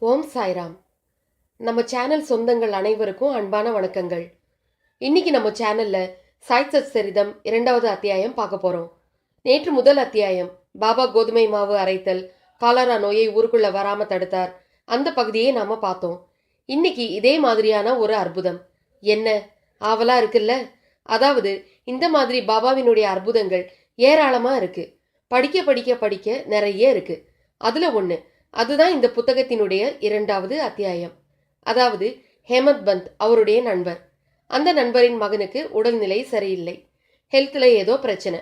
ஓம் சாய்ராம். நம்ம சேனல் சொந்தங்கள் அனைவருக்கும் அன்பான வணக்கங்கள். இன்னைக்கு நம்ம சேனல்ல சாய்சத் சரிதம் இரண்டாவது அத்தியாயம் பார்க்க போறோம். நேற்று முதல் அத்தியாயம் பாபா கோதுமை மாவு அரைத்தல் காலரா நோயை ஊருக்குள்ள வராம தடுத்தார் அந்த பகுதியை நாம பார்த்தோம். இன்னைக்கு இதே மாதிரியான ஒரு அற்புதம். என்ன? ஆவலா இருக்குல்ல? அதாவது இந்த மாதிரி பாபாவினுடைய அற்புதங்கள் ஏராளமா இருக்கு. படிக்க படிக்க படிக்க நிறைய இருக்கு. அதுல ஒன்று அதுதான் இந்த புத்தகத்தினுடைய இரண்டாவது அத்தியாயம். அதாவது ஹேமத் பந்த் அவருடைய நண்பர். அந்த நண்பரின் மகனுக்கு உடல்நிலை சரியில்லை. ஹெல்த்ல ஏதோ பிரச்சனை.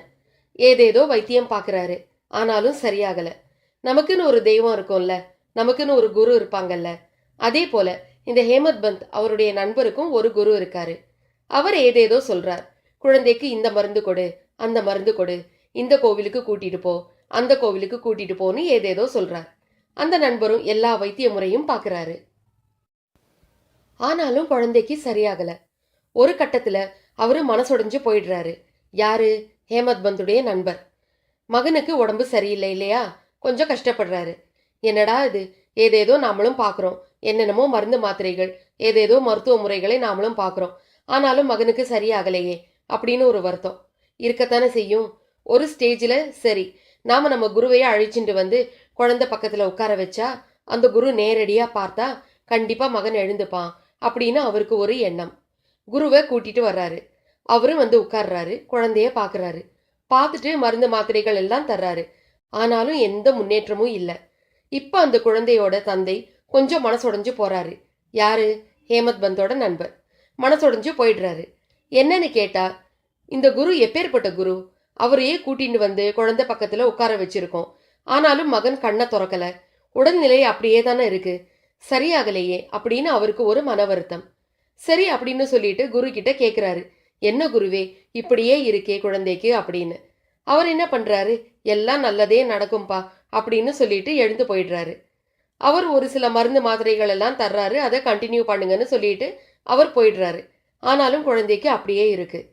ஏதேதோ வைத்தியம் பார்க்குறாரு. ஆனாலும் சரியாகல. நமக்குன்னு ஒரு தெய்வம் இருக்கும்ல. நமக்குன்னு ஒரு குரு இருப்பாங்கல்ல. அதே போல இந்த ஹேமத் பந்த் அவருடைய நண்பருக்கும் ஒரு குரு இருக்காரு. அவர் ஏதேதோ சொல்றார். குழந்தைக்கு இந்த மருந்து கொடு அந்த மருந்து கொடு இந்த கோவிலுக்கு கூட்டிட்டு போ அந்த கோவிலுக்கு கூட்டிட்டு போன்னு ஏதேதோ சொல்றார். அந்த நண்பரும் எல்லா வைத்திய முறையும் பார்க்குறாரு. ஆனாலும் குழந்தைக்கு சரியாகல. ஒரு கட்டத்துல அவரு மனசுடைஞ்சு போயிடுறாரு. யாரு? ஹேமத் பந்துடைய நண்பர். மகனுக்கு உடம்பு சரியில்லை இல்லையா? கொஞ்சம் கஷ்டப்படுறாரு. என்னடா இது? ஏதேதோ நாமளும் பார்க்குறோம் என்னென்னமோ மருந்து மாத்திரைகள் ஏதேதோ மருத்துவ முறைகளை நாமளும் பார்க்குறோம் ஆனாலும் மகனுக்கு சரியாகலையே அப்படின்னு ஒரு வருத்தம். இருக்கத்தானே செய்யும்? ஒரு ஸ்டேஜில் சரி. நாம் நம்ம குருவையே அழிச்சுட்டு வந்து குழந்தை பக்கத்தில் உட்கார வச்சா அந்த குரு நேரடியாக பார்த்தா கண்டிப்பாக மகன் எழுந்துப்பான் அப்படின்னு அவருக்கு ஒரு எண்ணம். குருவை கூட்டிட்டு வர்றாரு. அவரும் வந்து உட்கார்றாரு குழந்தைய பார்க்குறாரு பார்த்துட்டு மருந்து மாத்திரைகள் எல்லாம் தர்றாரு. ஆனாலும் எந்த முன்னேற்றமும் இல்லை. இப்போ அந்த குழந்தையோட தந்தை கொஞ்சம் மனசுடைஞ்சு போறாரு. யாரு? ஹேமத் பந்தோட நண்பர். மனசுடைஞ்சு போயிடுறாரு. என்னன்னு கேட்டா இந்த குரு எப்பேற்பட்ட குரு? அவரையே கூட்டிட்டு வந்து குழந்தை பக்கத்துல உட்கார வச்சிருக்கோம். ஆனாலும் மகன் கண்ணை திறக்கல. உடல்நிலை அப்படியே தானே இருக்கு. சரியாகலையே அப்படின்னு அவருக்கு ஒரு மன வருத்தம். சரி அப்படின்னு சொல்லிட்டு குரு கிட்ட கேட்குறாரு என்ன குருவே இப்படியே இருக்கே குழந்தைக்கு அப்படின்னு. அவர் என்ன பண்றாரு? எல்லாம் நல்லதே நடக்கும்பா அப்படின்னு சொல்லிட்டு எழுந்து போயிடுறாரு. அவர் ஒரு சில மருந்து மாத்திரைகள் எல்லாம் தர்றாரு. அதை கண்டினியூ பண்ணுங்கன்னு சொல்லிட்டு அவர் போயிடுறாரு. ஆனாலும் குழந்தைக்கு அப்படியே இருக்கு.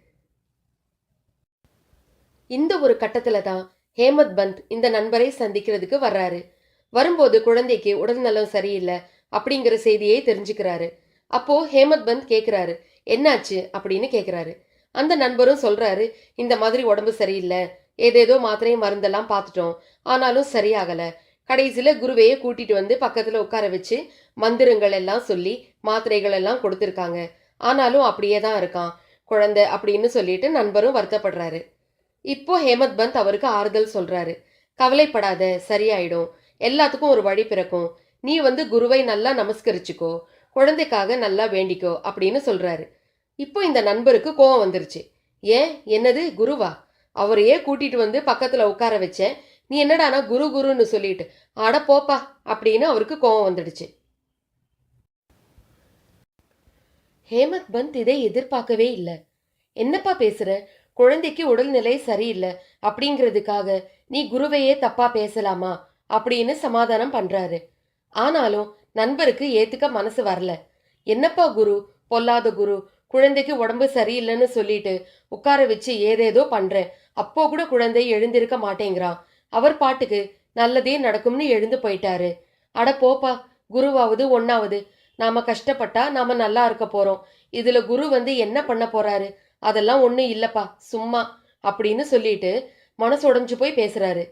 இந்த ஒரு கட்டத்துல தான் ஹேமத் பந்த் இந்த நண்பரை சந்திக்கிறதுக்கு வர்றாரு. வரும்போது குழந்தைக்கு உடல்நலம் சரியில்லை அப்படிங்கிற செய்தியை தெரிஞ்சுக்கிறாரு. அப்போ ஹேமத் பந்த் கேட்குறாரு என்னாச்சு? அப்படின்னு கேட்குறாரு அந்த நண்பரும் சொல்றாரு இந்த மாதிரி உடம்பு சரியில்லை. ஏதேதோ மாத்திரை மருந்தெல்லாம் பார்த்துட்டோம் ஆனாலும் சரியாகலை. கடைசியில் குருவையை கூட்டிட்டு வந்து பக்கத்தில் உட்கார வச்சு மந்திரங்கள் எல்லாம் சொல்லி மாத்திரைகள் எல்லாம் கொடுத்துருக்காங்க. ஆனாலும் அப்படியே தான் இருக்கான். குழந்தை அப்படின்னு சொல்லிட்டு நண்பரும் வருத்தப்படுறாரு. இப்போ ஹேமத் பந்த் அவருக்கு ஆறுதல் சொல்றாரு. கவலைப்படாத சரியாயிடும். எல்லாத்துக்கும் ஒரு வழி பிறக்கும். நீ வந்து குருவை நல்லா நமஸ்கரிச்சுக்கோ. குழந்தைக்காக நல்லா வேண்டிக்கோ அப்படின்னு சொல்றாரு. இப்போ இந்த நண்பருக்கு கோவம் வந்துருச்சு. ஏன்? என்னது? குருவா? அவரையே கூட்டிட்டு வந்து பக்கத்துல உட்கார வச்சேன். நீ என்னடானா குரு குருன்னு சொல்லிட்டு அட போப்பா அப்படின்னு அவருக்கு கோவம் வந்துடுச்சு. ஹேமத் பந்த் இதை எதிர்பார்க்கவே இல்லை. என்னப்பா பேசுற? குழந்தைக்கு உடல்நிலை சரியில்லை அப்படிங்கிறதுக்காக நீ குருவையே தப்பா பேசலாமா அப்படின்னு சமாதானம் பண்றாரு. ஆனாலும் நண்பருக்கு ஏத்துக்க மனசு வரல. என்னப்பா குரு பொல்லாத குரு குழந்தைக்கு உடம்பு சரியில்லைன்னு சொல்லிட்டு உட்கார வச்சு ஏதேதோ பண்றேன் அப்போ கூட குழந்தை எழுந்திருக்க மாட்டேங்கிறான். அவர் பாட்டுக்கு நல்லதே நடக்கும்னு எழுந்து போயிட்டாரு. அட போப்பா குருவாவது ஒன்னாவது நாம கஷ்டப்பட்டா நாம நல்லா இருக்க போறோம். இதுல குரு வந்து என்ன பண்ண போறாரு? அதெல்லாம் ஒன்றும் இல்லைப்பா சும்மா அப்படின்னு சொல்லிட்டு மனசு உடஞ்சு போய் பேசுறாரு.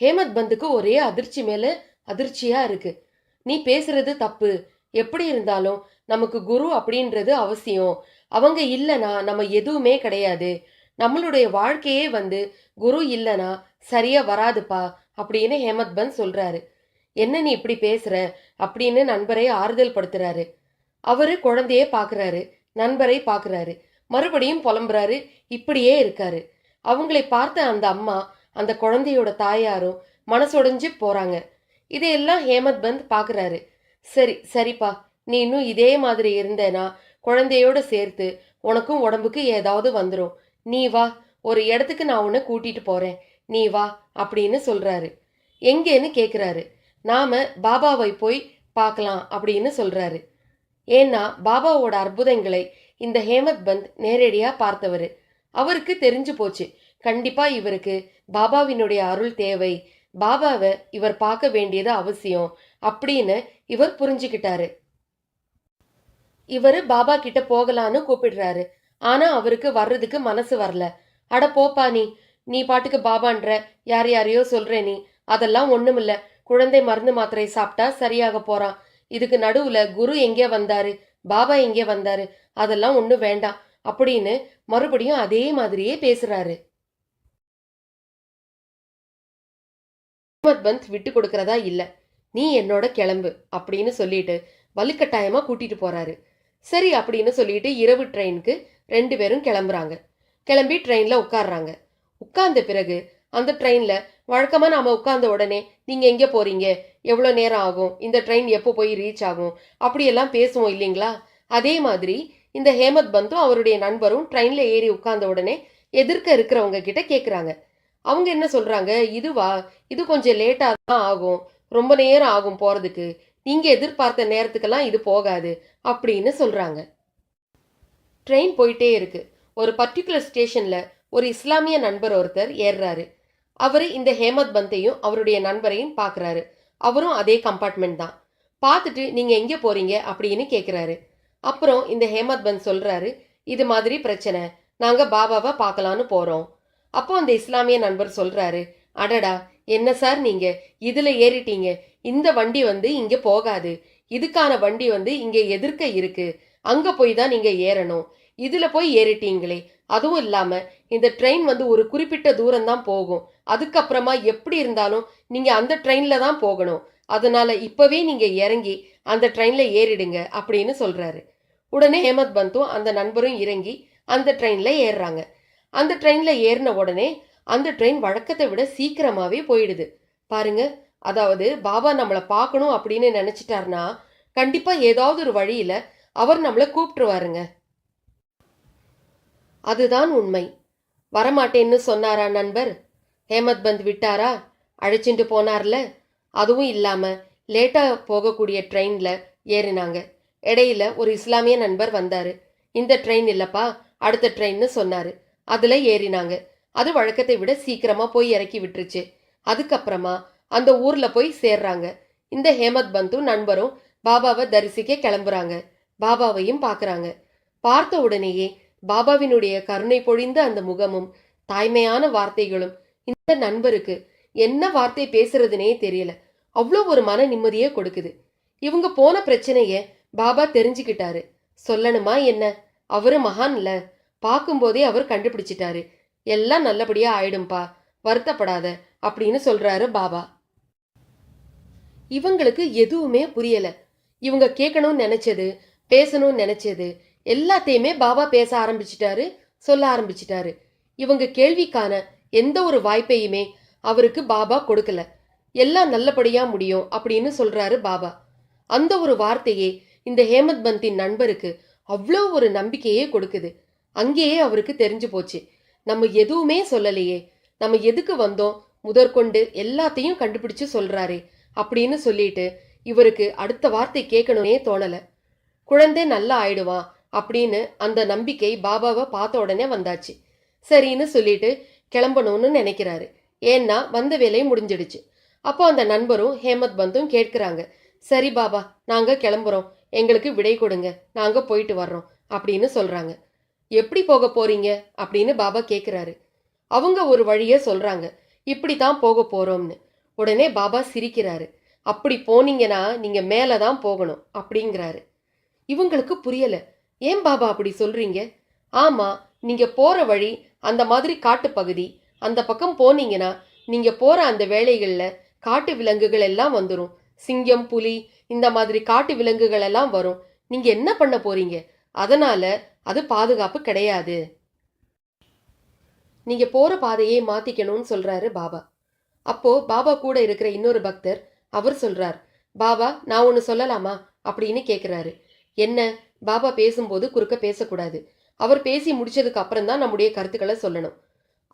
ஹேமத் பந்துக்கு ஒரே அதிர்ச்சி மேல அதிர்ச்சியா இருக்கு. நீ பேசுறது தப்பு. எப்படி இருந்தாலும் நமக்கு குரு அப்படின்றது அவசியம். அவங்க இல்லைனா நம்ம எதுவுமே கிடையாது. நம்மளுடைய வாழ்க்கையே வந்து குரு இல்லைனா சரியா வராதுப்பா அப்படின்னு ஹேமத் பந்த் சொல்றாரு. என்ன நீ இப்படி பேசுற? அப்படின்னு நண்பரை ஆறுதல் படுத்துறாரு. அவரு குழந்தையே பாக்குறாரு. நண்பரை பாக்குறாரு. மறுபடியும் புலம்புறாரு இப்படியே இருக்காரு. அவங்களை பார்த்த அந்த அம்மா அந்த குழந்தையோட தாயாரும் மனசொடைஞ்சு போறாங்க. இதையெல்லாம் ஹேமத் பந்த் பாக்குறாரு. சரி சரிப்பா நீ இன்னும் இதே மாதிரி இருந்தேனா குழந்தையோட சேர்த்து உனக்கும் உடம்புக்கு ஏதாவது வந்துடும் நீ வா ஒரு இடத்துக்கு நான் உன்னை கூட்டிட்டு போறேன். நீ வா அப்படின்னு சொல்றாரு. எங்கேன்னு கேட்குறாரு நாம பாபாவை போய் பார்க்கலாம் அப்படின்னு சொல்றாரு. ஏன்னா பாபாவோட அற்புதங்களை இந்த ஹேமத் பந்த் நேரடியாக பார்த்தவர். அவருக்கு தெரிஞ்சு போச்சு. கண்டிப்பாக இவருக்கு பாபாவினுடைய அருள் தேவை. பாபாவை இவர் பார்க்க வேண்டியது அவசியம் அப்படின்னு இவர் புரிஞ்சுக்கிட்டாரு. இவர் பாபா கிட்ட போகலான்னு கூப்பிடுறாரு. ஆனா அவருக்கு வர்றதுக்கு மனசு வரல. அட போப்பா நீ நீ பாட்டுக்கு பாபான்ற யார் யாரையோ சொல்ற நீ. அதெல்லாம் ஒண்ணுமில்ல. குழந்தை மருந்து மாத்திரை சாப்பிட்டா சரியாக போறான். இதுக்கு நடுவுல குரு எங்கே வந்தாரு? பாபா எங்கே வந்தாரு. அதெல்லாம் ஒன்றும் வேண்டாம். அப்படின்னு மறுபடியும் அதே மாதிரியே பேசுறாரு. அஹ்மத் பந்த் விட்டு கொடுக்கறதா இல்ல. நீ என்னோட கிளம்பு அப்படின்னு சொல்லிட்டு வலுக்கட்டாயமா கூட்டிட்டு போறாரு. சரி அப்படின்னு சொல்லிட்டு இரவு ட்ரெயினுக்கு ரெண்டு பேரும் கிளம்புறாங்க. கிளம்பி ட்ரெயின்ல உட்கார்றாங்க. உட்கார்ந்த பிறகு அந்த ட்ரெயின்ல வழக்கமாக நாம் உட்கார்ந்த உடனே நீங்கள் எங்கே போகிறீங்க எவ்வளோ நேரம் ஆகும்? இந்த ட்ரெயின் எப்போ போய் ரீச் ஆகும்? அப்படியெல்லாம் பேசுவோம் இல்லைங்களா? அதே மாதிரி இந்த ஹேமத் பந்தும் அவருடைய நண்பரும் ட்ரெயினில் ஏறி உட்கார்ந்த உடனே எதிர்க்க இருக்கிறவங்க கிட்ட கேட்குறாங்க அவங்க என்ன சொல்கிறாங்க இதுவா? இது கொஞ்சம் லேட்டாக தான் ஆகும். ரொம்ப நேரம் ஆகும் போகிறதுக்கு நீங்கள் எதிர்பார்த்த நேரத்துக்கெல்லாம் இது போகாது. அப்படின்னு சொல்கிறாங்க ட்ரெயின் போயிட்டே இருக்குது ஒரு பர்டிகுலர் ஸ்டேஷனில் ஒரு இஸ்லாமிய நண்பர் ஒருத்தர் ஏறுறாரு. அவர் இந்த ஹேமத் பந்தையும் அவருடைய நண்பரையும் பார்க்குறாரு. அவரும் அதே கம்பார்ட்மெண்ட் தான். பார்த்துட்டு நீங்கள் எங்கே போகிறீங்க அப்படின்னு கேட்குறாரு அப்புறம் இந்த ஹேமத் பந்த் சொல்கிறாரு இது மாதிரி பிரச்சனை. நாங்கள் பாபாவை பார்க்கலான்னு போகிறோம் அப்போ அந்த இஸ்லாமிய நண்பர் சொல்கிறாரு அடடா என்ன சார் நீங்கள் இதில் ஏறிட்டீங்க. இந்த வண்டி வந்து இங்கே போகாது. இதுக்கான வண்டி வந்து இங்கே எதிர்க்க இருக்குது அங்கே போய் தான் நீங்கள் ஏறணும். இதில் போய் ஏறிட்டீங்களே. அதுவும் இல்லாம இந்த ட்ரெயின் வந்து ஒரு குறிப்பிட்ட தூரம் தான் போகும். அதுக்கப்புறமா எப்படி இருந்தாலும் நீங்க அந்த ட்ரெயின்ல தான் போகணும். அதனால இப்பவே நீங்க இறங்கி அந்த ட்ரெயின்ல ஏறிடுங்க அப்படின்னு சொல்றாரு. உடனே ஹேமத் பந்தும் அந்த நண்பரும் இறங்கி அந்த ட்ரெயின்ல ஏறுறாங்க. அந்த ட்ரெயின்ல ஏறின உடனே அந்த ட்ரெயின் வழக்கத்தை விட சீக்கிரமாவே போயிடுது. பாருங்க அதாவது பாபா நம்மளை பார்க்கணும் அப்படின்னு நினச்சிட்டாருன்னா கண்டிப்பா ஏதாவது ஒரு வழியில அவர் நம்மளை கூப்பிட்டுருவாருங்க. அதுதான் உண்மை. வரமாட்டேன்னு சொன்னாரா நண்பர்? ஹேமத் பந்த் விட்டாரா? அழைச்சிட்டு போனார்ல? அதுவும் இல்லாம லேட்டா போகக்கூடிய ட்ரெயின்ல ஏறினாங்க. இடையில ஒரு இஸ்லாமிய நண்பர் வந்தாரு. இந்த ட்ரெயின் இல்லப்பா அடுத்த ட்ரெயின்னு சொன்னாரு. அதுல ஏறினாங்க. அது வழக்கத்தை விட சீக்கிரமா போய் இறக்கி விட்டுருச்சு. அதுக்கப்புறமா அந்த ஊர்ல போய் சேர்றாங்க. இந்த ஹேமத் பந்தும் நண்பரும் பாபாவை தரிசிக்க கிளம்புறாங்க. பாபாவையும் பார்க்குறாங்க பார்த்த உடனேயே பாபாவினுடைய கருணை பொழிந்த அந்த முகமும் தாய்மையான வார்த்தைகளும் இந்த நண்பருக்கு என்ன வார்த்தை பேசுறதுனே தெரியல. அவ்வளோ ஒரு மன நிம்மதியே கொடுக்குது. இவங்க போன பிரச்சனைய பாபா தெரிஞ்சுக்கிட்டாரு. சொல்லணுமா என்ன? அவரு மகான்ல பார்க்கும்போதே அவர் கண்டுபிடிச்சிட்டாரு. எல்லாம் நல்லபடியா ஆயிடும்பா. வருத்தப்படாத அப்படின்னு சொல்றாரு பாபா. இவங்களுக்கு எதுவுமே புரியல. இவங்க கேட்கணும்னு நினைச்சது பேசணும்னு நினைச்சது எல்லாத்தையுமே பாபா பேச ஆரம்பிச்சிட்டாரு சொல்ல ஆரம்பிச்சிட்டாரு. இவங்க கேள்விக்கான எந்த ஒரு வாய்ப்பையுமே அவருக்கு பாபா கொடுக்கல. எல்லாம் நல்லபடியா முடியும் அப்படின்னு சொல்றாரு பாபா. அந்த ஒரு வார்த்தையே இந்த ஹேமத் பந்தின் நண்பருக்கு அவ்வளோ ஒரு நம்பிக்கையே கொடுக்குது. அங்கேயே அவருக்கு தெரிஞ்சு போச்சு. நம்ம எதுவுமே சொல்லலையே. நம்ம எதுக்கு வந்தோம்? முதற்கொண்டு எல்லாத்தையும் கண்டுபிடிச்சு சொல்றாரே அப்படின்னு சொல்லிட்டு இவருக்கு அடுத்த வார்த்தை கேட்கணும்னே தோணல. குழந்தை நல்லா ஆயிடுவான். அப்படின்னு அந்த நம்பிக்கை பாபாவை பார்த்த உடனே வந்தாச்சு. சரின்னு சொல்லிட்டு கிளம்பணும்னு நினைக்கிறாரு. ஏன்னா வந்த வேலை முடிஞ்சிடுச்சு. அப்போ அந்த நண்பரும் ஹேமத் பந்தும் கேட்கிறாங்க. சரி பாபா நாங்கள் கிளம்புறோம். எங்களுக்கு விடை கொடுங்க. நாங்கள் போயிட்டு வர்றோம் அப்படின்னு சொல்கிறாங்க எப்படி போக போறீங்க? அப்படின்னு பாபா கேட்குறாரு அவங்க ஒரு வழியை சொல்கிறாங்க இப்படி தான் போக போகிறோம்னு உடனே பாபா சிரிக்கிறாரு. அப்படி போனீங்கன்னா நீங்கள் மேலே தான் போகணும் அப்படிங்கிறாரு. இவங்களுக்கு புரியலை. ஏன் பாபா அப்படி சொல்றீங்க? ஆமா நீங்க போற வழி அந்த மாதிரி காட்டுப்பகுதி அந்த பக்கம் போனீங்கன்னா நீங்க போற அந்த வேலைகள்ல காட்டு விலங்குகள் எல்லாம் வந்துடும் சிங்கம் புலி இந்த மாதிரி காட்டு விலங்குகள் எல்லாம் வரும். நீங்க என்ன பண்ண போறீங்க? அதனால அது பாதுகாப்பு கிடையாது. நீங்க போற பாதையை மாத்திக்கணும்னு சொல்றாரு பாபா. அப்போ பாபா கூட இருக்கிற இன்னொரு பக்தர் அவர் சொல்றார் பாபா நான் ஒன்னு சொல்லலாமா? அப்படின்னு கேக்குறாரு. என்ன? பாபா பேசும்போது குறுக்க பேசக்கூடாது. அவர் பேசி முடிச்சதுக்கு அப்புறம் தான் நம்முடைய கருத்துக்களை சொல்லணும்.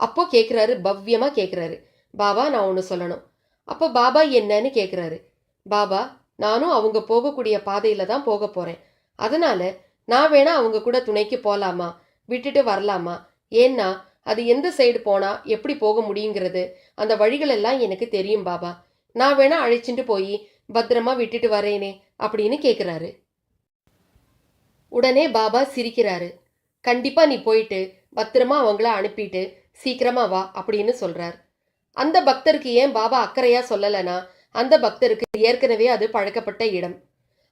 அப்போ கேட்குறாரு பவ்யமாக கேட்குறாரு பாபா நான் ஒன்று சொல்லணும். அப்போ பாபா என்னன்னு கேட்குறாரு பாபா நானும் அவங்க போகக்கூடிய பாதையில் தான் போக போகிறேன் அதனால நான் வேணா அவங்க கூட துணைக்கு போகலாமா விட்டுட்டு வரலாமா? ஏன்னா அது எந்த சைடு போனா எப்படி போக முடியுங்கிறது அந்த வழிகள் எல்லாம் எனக்கு தெரியும் பாபா. நான் வேணா அழைச்சிட்டு போய் பத்திரமா விட்டுட்டு வரேனே அப்படின்னு கேட்குறாரு உடனே பாபா சிரிக்கிறாரு. கண்டிப்பா நீ போயிட்டு பத்திரமா அவங்கள அனுப்பிட்டு சீக்கிரமா வா அப்படின்னு சொல்றார். அந்த பக்தருக்கு ஏன் பாபா அக்கறையா சொல்லலைன்னா அந்த பக்தருக்கு ஏற்கனவே அது பழக்கப்பட்ட இடம்.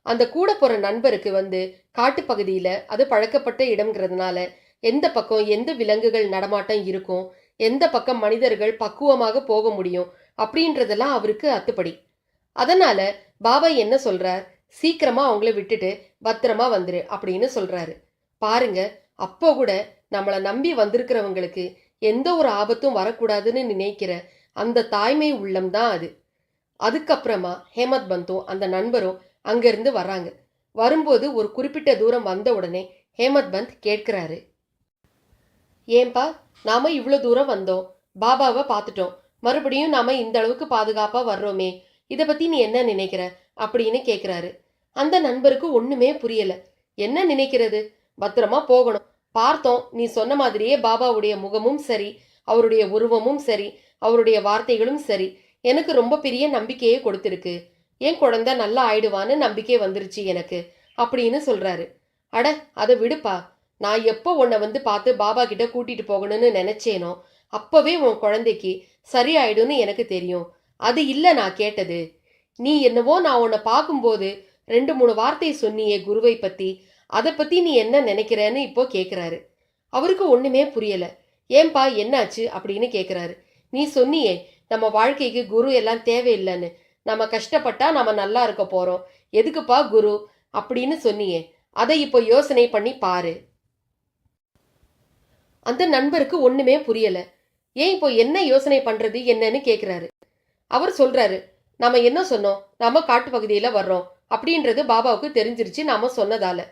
அந்த கூட போற நண்பருக்கு வந்து காட்டுப்பகுதியில அது பழக்கப்பட்ட இடம்ங்கிறதுனால எந்த பக்கம் எந்த விலங்குகள் நடமாட்டம் இருக்கும் எந்த பக்கம் மனிதர்கள் பக்குவமாக போக முடியும் அப்படின்றதெல்லாம் அவருக்கு அத்துப்படி. அதனால பாபா என்ன சொல்றார்? சீக்கிரமாக அவங்கள விட்டுட்டு பத்திரமா வந்துரு அப்படின்னு சொல்கிறாரு பாருங்க அப்போ கூட நம்மளை நம்பி வந்திருக்கிறவங்களுக்கு எந்த ஒரு ஆபத்தும் வரக்கூடாதுன்னு நினைக்கிற அந்த தாய்மை உள்ளம் தான் அது. அதுக்கப்புறமா ஹேமத் பந்தும் அந்த நண்பரும் அங்கேருந்து வர்றாங்க. வரும்போது ஒரு குறிப்பிட்ட தூரம் வந்த உடனே ஹேமத் பந்த் கேட்கிறாரு. ஏன்பா நாம இவ்வளோ தூரம் வந்தோம். பாபாவை பார்த்துட்டோம் மறுபடியும் நாம இந்த அளவுக்கு பாதுகாப்பாக வர்றோமே. இதை பற்றி நீ என்ன நினைக்கிற? அப்படின்னு கேட்குறாரு அந்த நண்பருக்கு ஒண்ணுமே புரியல. என்ன நினைக்கிறது? பத்திரமா போகணும். பார்த்தோம். நீ சொன்ன மாதிரியே பாபாவுடைய முகமும் சரி அவருடைய உருவமும் சரி அவருடைய வார்த்தைகளும் சரி. எனக்கு ரொம்ப பெரிய நம்பிக்கையை கொடுத்துருக்கு. என் குழந்தை நல்லா ஆயிடுவான்னு நம்பிக்கை வந்துருச்சு எனக்கு அப்படின்னு சொல்றாரு. அட அதை விடுப்பா. நான் எப்போ உன்னை வந்து பார்த்து பாபா கிட்ட கூட்டிட்டு போகணும்னு நினைச்சேனோ அப்பவே உன் குழந்தைக்கு சரியாயிடும்னு எனக்கு தெரியும். அது இல்லை நான் கேட்டது. நீ என்னவோ நான் உன்னை பார்க்கும்போது ரெண்டு மூணு வார்த்தை சொன்னியே குருவை பற்றி அதை பற்றி நீ என்ன நினைக்கிறேன்னு இப்போ கேட்குறாரு அவருக்கு ஒன்றுமே புரியலை. ஏன்பா என்னாச்சு அப்படின்னு கேட்குறாரு நீ சொன்னியே நம்ம வாழ்க்கைக்கு குரு எல்லாம் தேவையில்லைன்னு. நம்ம கஷ்டப்பட்டா நம்ம நல்லா இருக்க போகிறோம் எதுக்குப்பா குரு அப்படின்னு சொன்னியே. அதை இப்போ யோசனை பண்ணி பாரு. அந்த நண்பருக்கு ஒன்றுமே புரியலை. ஏன் இப்போ என்ன யோசனை பண்ணுறது என்னன்னு கேட்குறாரு அவர் சொல்கிறாரு நாம என்ன சொன்னோம்? நாம காட்டு பகுதியில வர்றோம். அப்படின்றது பாபாவுக்கு தெரிஞ்சிருச்சு நாம சொன்னதால.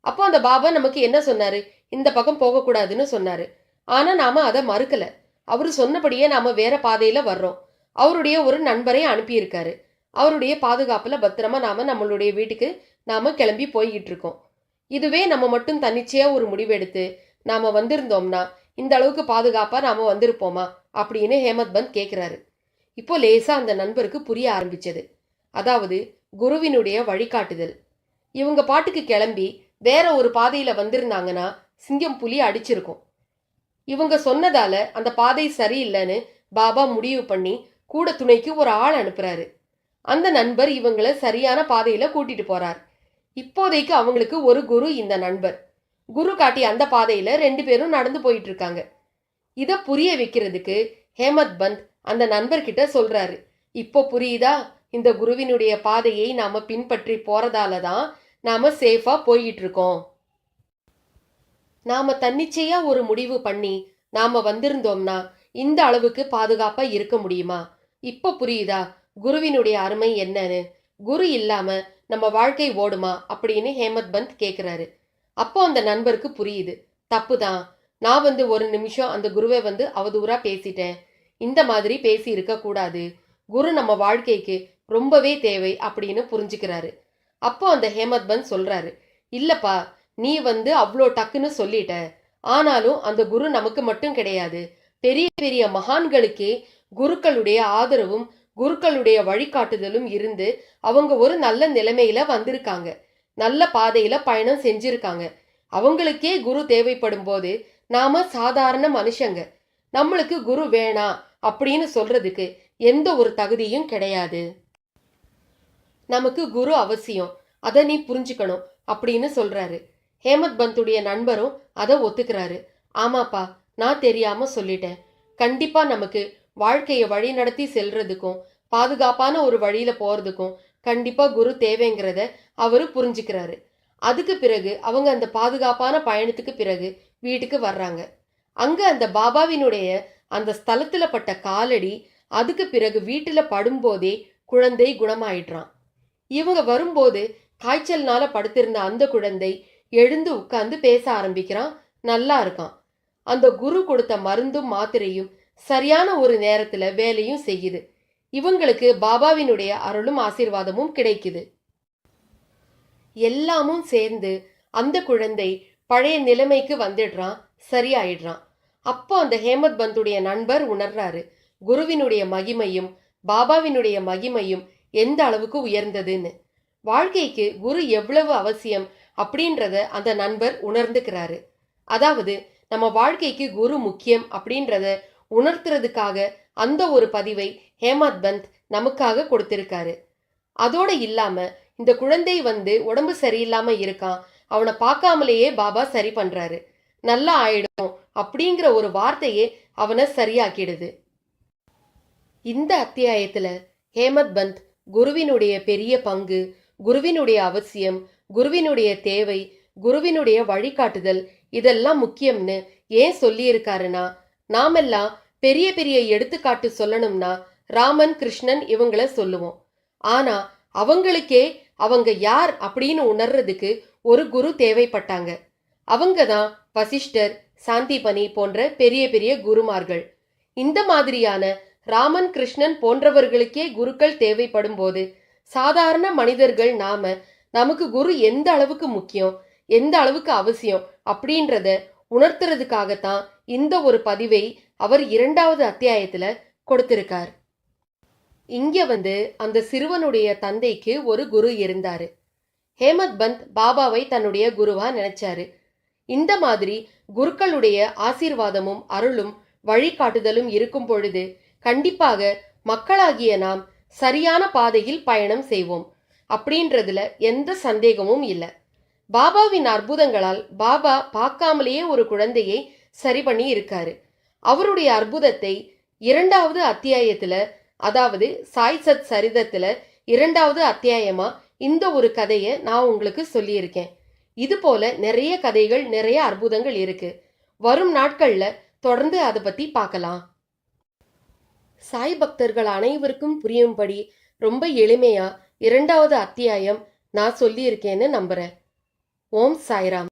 அப்போ அந்த பாபா நமக்கு என்ன சொன்னாரு? இந்த பக்கம் போகக்கூடாதுன்னு சொன்னாரு. ஆனா நாம அதை மறுக்கல. அவர் சொன்னபடியே நாம வேற பாதையில வர்றோம். அவருடைய ஒரு நண்பரை அனுப்பியிருக்காரு. அவருடைய பாதுகாப்புல பத்திரமா நாம நம்மளுடைய வீட்டுக்கு நாம கிளம்பி போய்கிட்டு இருக்கோம். இதுவே நம்ம மட்டும் தன்னிச்சையா ஒரு முடிவெடுத்து நாம வந்திருந்தோம்னா இந்த அளவுக்கு பாதுகாப்பா நாம வந்திருப்போமா? அப்படின்னு ஹேமத் பந்த் கேட்கிறாரு இப்போ லேசா அந்த நண்பருக்கு புரிய ஆரம்பிச்சது. அதாவது குருவினுடைய வழிகாட்டுதல். இவங்க பாட்டுக்கு கிளம்பி வேற ஒரு பாதையில வந்திருந்தாங்கன்னா சிங்கம் புலி அடிச்சிருக்கும். இவங்க சொன்னதால அந்த பாதை சரியில்லைன்னு பாபா முடிவு பண்ணி கூட துணைக்கு ஒரு ஆள் அனுப்புறாரு. அந்த நண்பர் இவங்களை சரியான பாதையில கூட்டிட்டு போறார். இப்போதைக்கு அவங்களுக்கு ஒரு குரு இந்த நண்பர். குரு காட்டி அந்த பாதையில ரெண்டு பேரும் நடந்து போயிட்டு இருக்காங்க. இதை புரிய வைக்கிறதுக்கு ஹேமத் பந்த் அந்த நண்பர்கிட்ட சொல்றாரு. இப்போ புரியுதா? இந்த குருவினுடைய பாதையை நாம பின்பற்றி போறதால தான் நாம சேஃபா போயிட்டு இருக்கோம் நாம தன்னிச்சையா ஒரு முடிவு பண்ணி நாம வந்திருந்தோம்னா இந்த அளவுக்கு பாதுகாப்பா இருக்க முடியுமா? இப்போ புரியுதா? குருவினுடைய அருமை என்னன்னு? குரு இல்லாம நம்ம வாழ்க்கை ஓடுமா? அப்படின்னு ஹேமத் பந்த் கேக்குறாரு. அப்போ அந்த நண்பருக்கு புரியுது. தப்புதான். நான் வந்து ஒரு நிமிஷம் அந்த குருவை வந்து அவதூறா பேசிட்டேன். இந்த மாதிரி பேசி இருக்கக்கூடாது குரு நம்ம வாழ்க்கைக்கு ரொம்பவே தேவை அப்படின்னு புரிஞ்சுக்கிறாரு. அப்போ அந்த ஹேமத் பந்த் சொல்றாரு இல்லப்பா நீ வந்து அவ்வளோ டக்குன்னு சொல்லிட்ட. ஆனாலும் அந்த குரு நமக்கு மட்டும் கிடையாது. பெரிய பெரிய மகான்களுக்கே குருக்களுடைய ஆதரவும் குருக்களுடைய வழிகாட்டுதலும் இருந்து அவங்க ஒரு நல்ல நிலைமையில வந்திருக்காங்க. நல்ல பாதையில பயணம் செஞ்சிருக்காங்க. அவங்களுக்கே குரு தேவைப்படும் போது நாம சாதாரண மனுஷங்க. நம்மளுக்கு குரு வேணாம். அப்படின்னு சொல்றதுக்கு எந்த ஒரு தகுதியும் கிடையாது. நமக்கு குரு அவசியம். அதை நீ புரிஞ்சுக்கணும் அப்படின்னு சொல்றாரு. ஹேமத் பந்துடைய நண்பரும் அதை ஒத்துக்கிறாரு. ஆமாப்பா நான் தெரியாம சொல்லிட்டேன். கண்டிப்பா நமக்கு வாழ்க்கையை வழி நடத்தி செல்றதுக்கும் பாதுகாப்பான ஒரு வழியில போறதுக்கும் கண்டிப்பா குரு தேவைங்கிறத அவரு புரிஞ்சுக்கிறாரு. அதுக்கு பிறகு அவங்க அந்த பாதுகாப்பான பயணத்துக்கு பிறகு வீட்டுக்கு வர்றாங்க. அங்க அந்த பாபாவினுடைய அந்த ஸ்தலத்துல பட்ட காலடி அதுக்கு பிறகு வீட்டுல படும்போதே குழந்தை குணமாயிடுறான். இவங்க வரும்போது காய்ச்சல்னால படுத்திருந்த அந்த குழந்தை எழுந்து உட்கார்ந்து பேச ஆரம்பிக்கிறான். நல்லா இருக்கான். அந்த குரு கொடுத்த மருந்தும் மாத்திரையும் சரியான ஒரு நேரத்துல வேலையும் செய்யுது. இவங்களுக்கு பாபாவினுடைய அருளும் ஆசீர்வாதமும் கிடைக்குது. எல்லாமும் சேர்ந்து அந்த குழந்தை பழைய நிலைமைக்கு வந்துடுறான். சரியாயிடுறான். அப்போ அந்த ஹேமத் பந்துடைய நண்பர் உணர்றாரு. குருவினுடைய மகிமையும் பாபாவினுடைய மகிமையும் எந்த அளவுக்கு உயர்ந்ததுன்னு. வாழ்க்கைக்கு குரு எவ்வளவு அவசியம் அப்படின்றத அந்த நண்பர் உணர்ந்துக்கிறாரு. அதாவது நம்ம வாழ்க்கைக்கு குரு முக்கியம் அப்படின்றத உணர்த்துறதுக்காக அந்த ஒரு பதிவை ஹேமத் பந்த் நமக்காக கொடுத்திருக்காரு. அதோட இல்லாம இந்த குழந்தை வந்து உடம்பு சரியில்லாம இருக்கான். அவனை பார்க்காமலேயே பாபா சரி பண்றாரு. நல்லா ஆயிடும் அப்படிங்கிற ஒரு வார்த்தையே அவனை சரியாக்கிடுது. இந்த அத்தியாயத்துல ஹேமத் பந்த் குருவினுடைய பெரிய பங்கு குருவினுடைய அவசியம் குருவினுடைய தேவை குருவினுடைய வழிகாட்டுதல் இதெல்லாம் முக்கியம்னு ஏன் சொல்லியிருக்காருன்னா நாமெல்லாம் பெரிய பெரிய எடுத்துக்காட்டு சொல்லணும்னா ராமன் கிருஷ்ணன் இவங்கள சொல்லுவோம். ஆனா அவங்களுக்கே அவங்க யார் அப்படின்னு உணர்றதுக்கு ஒரு குரு தேவைப்பட்டாங்க. அவங்க தான் வசிஷ்டர் சாந்திபனி போன்ற பெரிய பெரிய குருமார்கள். இந்த மாதிரியான ராமன் கிருஷ்ணன் போன்றவர்களுக்கே குருக்கள் தேவைப்படும் போது சாதாரண மனிதர்கள் நாம நமக்கு குரு எந்த அளவுக்கு முக்கியம் எந்த அளவுக்கு அவசியம் அப்படின்றத உணர்த்துறதுக்காகத்தான் இந்த ஒரு பதிவை அவர் இரண்டாவது அத்தியாயத்துல கொடுத்திருக்கார். இங்க வந்து அந்த சிறுவனுடைய தந்தைக்கு ஒரு குரு இருந்தாரு. ஹேமத் பந்த் பாபாவை தன்னுடைய குருவா நினைச்சாரு. இந்த மாதிரி குருக்களுடைய ஆசீர்வாதமும் அருளும் வழிகாட்டுதலும் இருக்கும் பொழுது கண்டிப்பாக மக்களாகிய நாம் சரியான பாதையில் பயணம் செய்வோம். அப்படின்றதுல எந்த சந்தேகமும் இல்லை. பாபாவின் அற்புதங்களால் பாபா பார்க்காமலேயே ஒரு குழந்தையை சரி பண்ணி இருக்காரு. அவருடைய அற்புதத்தை இரண்டாவது அத்தியாயத்துல அதாவது சாய் சத் சரிதத்துல இரண்டாவது அத்தியாயமா இந்த ஒரு கதையை நான் உங்களுக்கு சொல்லியிருக்கேன். இது போல நிறைய கதைகள் நிறைய அற்புதங்கள் இருக்கு. வரும் நாட்கள்ல தொடர்ந்து அதை பத்தி பார்க்கலாம் சாய் பக்தர்கள் அனைவருக்கும் புரியும்படி ரொம்ப எளிமையா இரண்டாவது அத்தியாயம் நான் சொல்லியிருக்கேன்னு நம்புறேன். ஓம் சாய்ராம்.